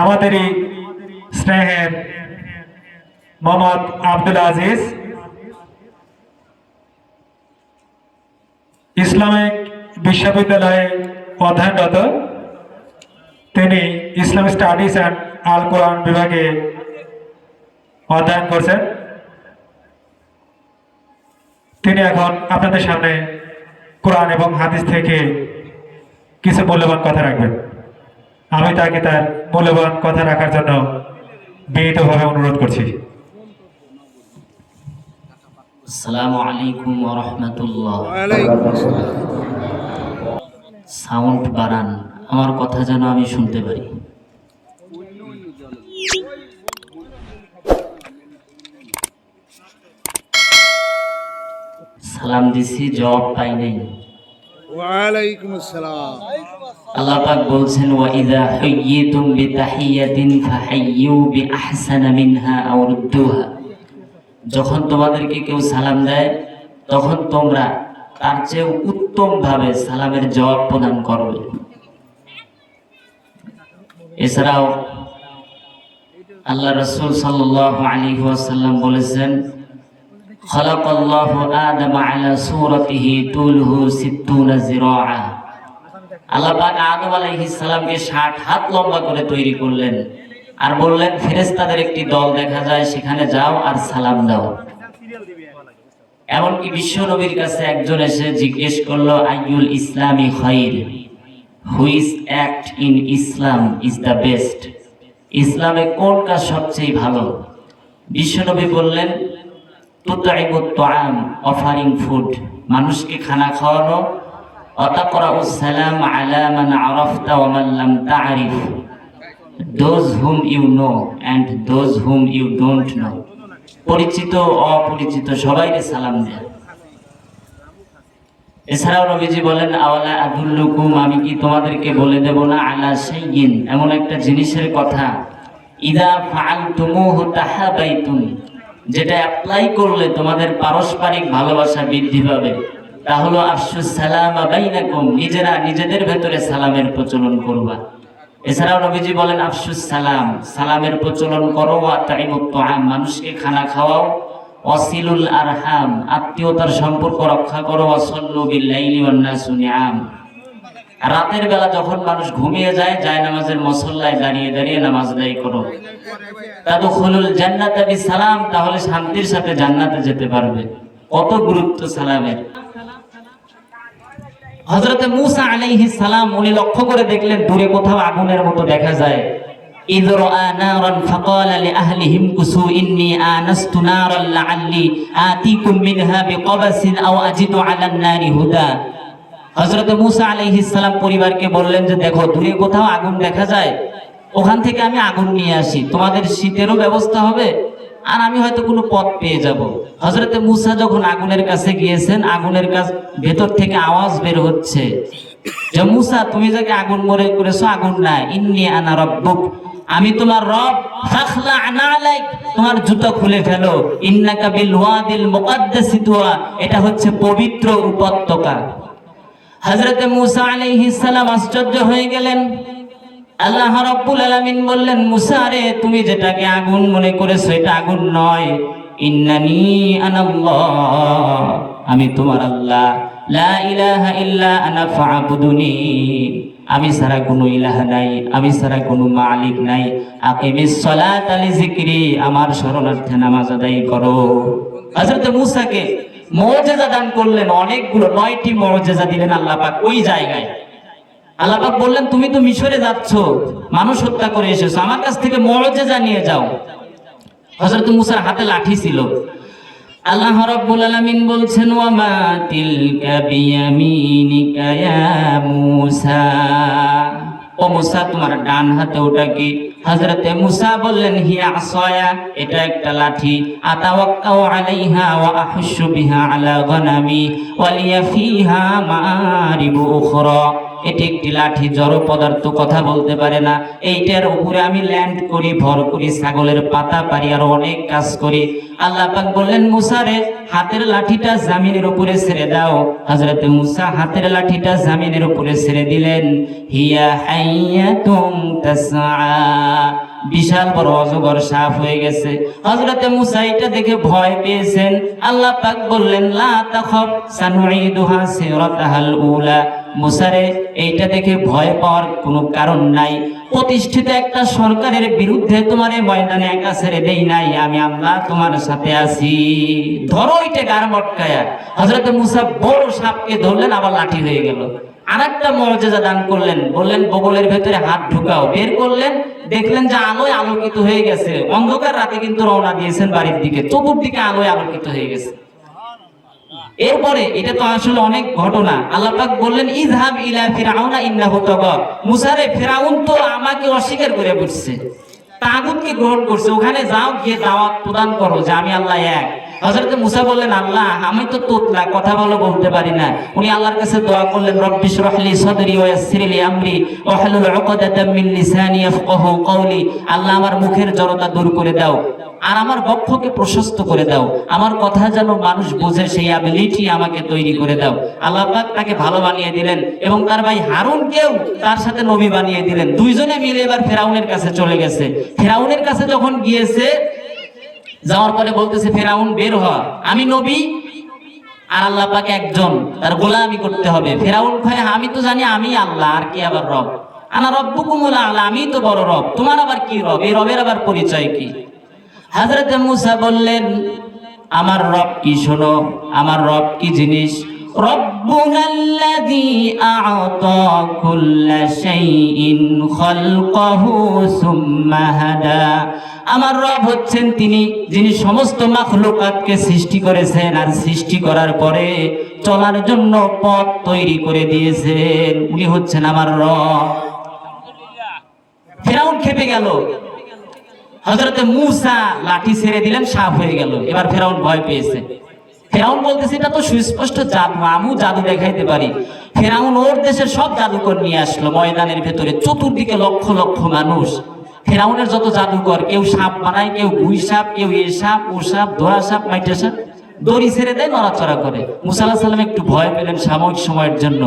আমাদেরই স্নেহের মোহাম্মদ আব্দুল আজিজ। ইসলামিক বিশ্ববিদ্যালয়ে অধ্যয়নরত, তিনি ইসলাম স্টাডিজ অ্যান্ড আল কোরআন বিভাগে অধ্যয়ন করছেন। তিনি এখন আপনাদের সামনে কোরআন এবং হাদিস থেকে কিছু মূল্যবান কথা রাখবেন। আমি তাকে তার মূল্যবান কথা রাখার জন্য বিনীতভাবে অনুরোধ করছি। আসসালামু আলাইকুম ওয়া রাহমাতুল্লাহ। সাউন্ড বাড়ান আমার কথা যেন আমি শুনতে পারি। সালাম দিছি জবাব পাই নাই। যখন তোমাদেরকে কেউ সালাম দেয়, তখন তোমরা তার চেয়ে উত্তম ভাবে সালামের জবাব প্রদান করবে এছাড়াও আল্লাহ রসুল সাল্লাহ আলী বলেছেন خلق الله آدم على صورته طوله ستون ذراعا আল্লাহ পাক আদম আলাইহিস সালামকে 60 হাত লম্বা করে তৈরি করলেন আর বললেন ফেরেশতাদের একটি দল দেখা যায় সেখানে যাও আর সালাম দাও এমনকি বিশ্ব নবীর কাছে একজন এসে জিজ্ঞেস করলো আইয়ুল ইসলামী খাইর which act in Islam is the best ইসলামে কোন কাজ সবচেয়ে ভালো বিশ্বনবী বললেন অফারিং ফুড মানুষকে খানা খাওয়ানো। সালাম মান হুম you know and hmm you know পরিচিত অপরিচিত সালাম এছাড়াও বলেন আদুল্লুকুম, আমি কি তোমাদেরকে বলে দেব না? আলা শাইয়িন এমন একটা জিনিসের কথা। ইদা ফাআলতুমুহু তাহাবাইতুম যেটা অ্যাপ্লাই করলে তোমাদের পারস্পরিক ভালোবাসা বৃদ্ধি পাবে। তা হলো, আফসুস সালাম নিজেরা নিজেদের ভেতরে সালামের প্রচলন করবা। এছাড়াও নবীজি বলেন, আফসুস সালাম সালামের প্রচলন করো তুআম মানুষকে খানা খাওয়াও। অসিলুল আরহাম আত্মীয়তার সম্পর্ক রক্ষা করো। অসল্লু বিল্লাইলি ওয়ান নাসু নিআম রাতের বেলা যখন মানুষ ঘুমিয়ে যায় যায় নামাজের মসল্লায় দাঁড়িয়ে দাঁড়িয়ে নামাজ আদায় করো তাদখুলুল জান্নাতা বিসালাম তাহলে শান্তির সাথে জান্নাতে যেতে পারবে কত গুরুত্ব সালামের হযরতে মূসা আলাইহিস সালাম উনি লক্ষ্য করে দেখলেন দূরে কোথাও আগুনের মতো দেখা যায় إذ رأى نارا فقال لأهلهم كسوا إني آنست نارا لعلي آتيكم منها بقبس أو أجد على النار هدى হযরত মুসা আলাইহিস ইসলাম পরিবারকে বললেন যে, দেখো, দূরে কোথাও আগুন দেখা যায়, ওখান থেকে আমি আগুন নিয়ে আসি। তোমাদের শীতেরও ব্যবস্থা হবে, আর আমি হয়তো কোনো পথ পেয়ে যাব। হযরতে মুসা যখন আগুনের কাছে গিয়েছেন, আগুনের কাছ ভেতর থেকে আওয়াজ বের হচ্ছে যে, মুসা, তুমি যাকে আগুন মরে করেছ, আগুন না ইন্নি আনা রব্বুক। আমি তোমার রব। তোমার জুতো খুলে ফেলো। ইন্নাকা বিল ওয়াদিল মুকাদ্দাসি এটা হচ্ছে পবিত্র উপত্যকা। হযরতে মুসা সালাম আশ্চর্য হয়ে গেলেন। আল্লাহ রাব্বুল আলামিন বললেন, মুসা রে, তুমি যেটাকে আগুন মনে করেছ, এটা আগুন নয়। ইন্নানি আনাল্লাহ, আমি তোমার আল্লাহ। লা ইলাহা ইল্লা আনা ফা'বুদুনি। আমি ছাড়া কোনো ইলাহ নাই, আমি ছাড়া কোনো মালিক নাই। আকিমিস সালাত আলি যিকরি আমার শরণার্থে নামাজ আদায় করো। হযরত মুসাকে মুজিজা দান করলেন অনেকগুলো, নয়টি মুজিজা দিলেন আল্লাহ পাক ওই জায়গায়। আল্লাহ পাক বললেন, তুমি তো মিশরে যাচ্ছ, মানুষ হত্যা করে এসেছ, আমার কাছ থেকে মুজিজা নিয়ে যাও। হযরত মুসার হাতে লাঠি ছিল। আল্লাহ রাব্বুল আলামিন বলছেন ওয়া মা তিলকা বিয়ামিনিকা ইয়া মূসা। ও মুসা, তোমার ডান হাতে ওটা কি? হযরতে মুসা বললেন, হিয়া আসয়া, এটা একটা লাঠি। আতাওয়াক্কাউ আলাইহা ওয়া আহুশু বিহা আলা গনামি, ওয়া লিয়া ফিহা মারিবু উখরা। এটি একটি লাঠি, জড় পদার্থ, কথা বলতে পারে না। এইটার উপরে আমি ল্যান্ড করি, ভর করি, ছাগলের পাতা পারি, আর অনেক কাজ করি। আল্লাহ পাক বললেন মুসারে হাতের লাঠিটা জামিনের উপরে ছেড়ে দাও। হযরত মুসা হাতের লাঠিটা জামিনের উপরে ছেড়ে দিলেন। হিয়া হাইয়াতুম তাসআ। বিশাল বড় অজগর সাপ হয়ে গেছে। হযরতে মুসা এটা দেখে ভয় পেয়েছেন। আল্লাহ পাক বললেন, লা তাখাফ, সানুঈদুহা সিরাতাহাল উলা। মুসারে, এইটা দেখে ভয় পাওয়ার কোনো কারণ নাই। প্রতিষ্ঠিত একটা সরকারের বিরুদ্ধে তোমার ময়দানে একা ছেড়ে দেই নাই, আমি আল্লাহ তোমার সাথে আছি। ধরো ওইটা গার মটকায়া। হযরতে মুসা বড় সাপকে ধরলেন, আবার লাঠি হয়ে গেল। আর একটা মর্যাদা দান করলেন, বললেন, বগলের ভেতরে হাত ঢুকাও। বের করলেন, দেখলেন যে আলোয় আলোকিত হয়ে গেছে। অন্ধকার রাতে কিন্তু রওনা দিয়েছেন বাড়ির দিকে। চতুর্দিকে আলোয় আলোকিত হয়ে গেছে। এরপরে এটা তো আসলে অনেক ঘটনা। আল্লাহ বললেন, ইযহাব ইলা ফিরাউনা ইন্নাহু তাগা মুসারে, ফিরাউন তো আমাকে অস্বীকার করে বসছে। তাগুতকে গ্রহণ করছে। ওখানে যাও, গিয়ে দাওয়াত প্রদান করো যে আমি আল্লাহ এক। মুসা বললেন, আল্লাহ, আমি তো তোতলা, কথা বলে বলতে পারি না। উনি আল্লাহর কাছে দোয়া করলেন, রব্বি শরহলি সদরি ওয়া ইয়াসসির লি আমরি উকদাতাম মিন লিসানি ইয়াফকাহু কওলি। আল্লাহ আমার মুখের জড়তা দূর করে দাও। আর আমার বক্ষকে প্রশস্ত করে দাও। আমার কথা যেন মানুষ বোঝে, সেই অ্যাবিলিটি আমাকে তৈরি করে দাও। আল্লাহ পাক তাকে ভালো বানিয়ে দিলেন এবং তার ভাই হারুনকেও তার সাথে নবী বানিয়ে দিলেন। দুইজনে মিলে এবার ফেরাউনের কাছে চলে গেছে। ফেরাউনের কাছে যখন গিয়েছে, যাওয়ার পরে বলতেছে, ফেরাউন, বের হ। আমি নবী, আর আল্লাহ পাক একজন। তার গোলামি করতে হবে। ফেরাউন ভাই আমি তো জানি, আমি আল্লাহ, আর কি আবার রব? আনা রব্বুকুমুল আল্লাহ আমি তো বড় রব। তোমার আবার কি রব? এই রবের আবার পরিচয় কি? হাজরত মুসা বললেন, আমার রব কি শোনো? আমার রব কি জিনিস? আমার রব হচ্ছেন তিনি, যিনি সমস্ত মাখলুকাতকে সৃষ্টি করেছেন আর সৃষ্টি করার পরে চলার জন্য পথ তৈরি করে দিয়েছেন। উনি হচ্ছেন আমার রব। ফেরাউন খেপে গেল। হজরতে মুসা লাঠি ছেড়ে দিলেন, সাপ হয়ে গেল। এবার ফেরাউন ভয় পেয়েছে। ফেরাউন বলতেছে, এটা তো সুস্পষ্ট জাদু, আমিও জাদু দেখাইতে পারি। ফেরাউন ওর দেশের সব জাদুকর নিয়ে আসলো। ময়দানের ভেতরে চতুর্দিকে লক্ষ লক্ষ মানুষ। ফেরাউনের যত জাদুকর, কেউ সাপ বানায়, কেউ গুই সাপ, কেউ এ সাপ, ও সাপ ধোয়া সাপ, মাইটা সাপ, দড়ি ছেড়ে দেয়, নড়াচড়া করে। মুসা আল্লাহ সাল্লাম একটু ভয় পেলেন সাময়িক সময়ের জন্য।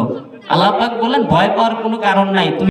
আল্লাহ পাক বললেন, ভয় পাওয়ার কোনো কারণ নাই, তুমি